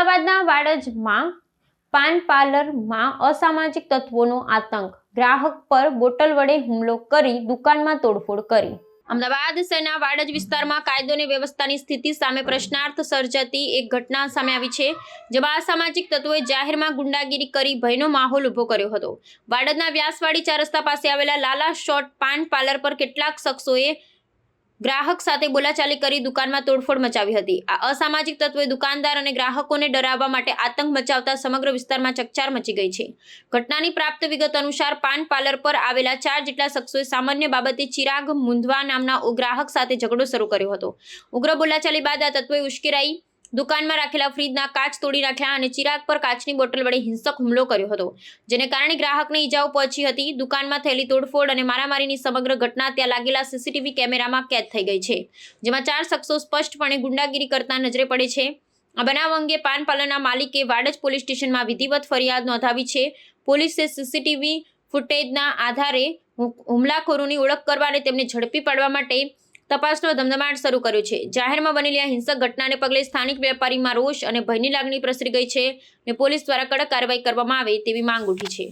અમદાવાદના વાડજમાં પાન પાર્લરમાં અસામાજિક તત્વોનો આતંક. ગ્રાહક પર બોટલ વડે હુમલો કરી દુકાનમાં તોડફોડ કરી. અમદાવાદ શહેરના વાડજ વિસ્તારમાં કાયદો અને વ્યવસ્થાની સ્થિતિ સામે પ્રશ્નાર્થ સર્જાતી એક ઘટના સામે આવી છે, જેમાં અસામાજિક તત્વોએ જાહેરમાં ગુંડાગીરી કરી ભયનો માહોલ ઊભો કર્યો હતો. વાડજના વ્યાસવાડી ચાર રસ્તા પાસે આવેલા લાલા શોર્ટ પાન પાર્લર પર કેટલાક શખ્સોએ ગ્રાહક સાથે બોલાચાલી કરી દુકાનમાં તોડફોડ મચાવી હતી. આ અસામાજિક તત્વોએ દુકાનદાર અને ગ્રાહકોને ડરાવવા માટે આતંક મચાવતા સમગ્ર વિસ્તારમાં ચકચાર મચી ગઈ છે. ઘટનાની પ્રાપ્ત વિગત અનુસાર પાન પાર્લર પર આવેલા ચાર જેટલા શખ્સોએ સામાન્ય બાબતે ચિરાગ મુંધવા નામના ગ્રાહક સાથે ઝઘડો શરૂ કર્યો હતો. ઉગ્ર બોલાચાલી બાદ આ તત્વોએ ઉશ્કેરાઈ દુકાનમાં રાખેલા ફ્રીજના કાચ તોડી નાખ્યા અને ચિરાગ પર કાચની બોટલ વડે હિંસક હુમલો કર્યો હતો, જેને કારણે ગ્રાહકને ઈજાઓ પહોંચી હતી. દુકાનમાં થયેલી તોડફોડ અને મારામારીની સમગ્ર ઘટના ત્યાં લાગેલા સીસીટીવી કેમેરામાં કેદ થઈ ગઈ છે, જેમાં ચાર શખ્સો સ્પષ્ટપણે ગુંડાગીરી કરતા નજરે પડે છે. આ બનાવ અંગે પાન પાર્લરના માલિકે વાડજ પોલીસ સ્ટેશનમાં વિધિવત ફરિયાદ નોંધાવી છે. પોલીસે સીસીટીવી ફૂટેજના આધારે હુમલાખોરોની ઓળખ કરવા અને તેમને ઝડપી પાડવા માટે તપાસનો ધમધમાટ શરૂ કર્યો છે. જાહેરમાં બનેલી આ હિંસક ઘટનાને પગલે સ્થાનિક વેપારીમાં રોષ અને ભયની લાગણી પ્રસરી ગઈ છે અને પોલીસ દ્વારા કડક કાર્યવાહી કરવામાં આવે તેવી માંગ ઉઠી છે.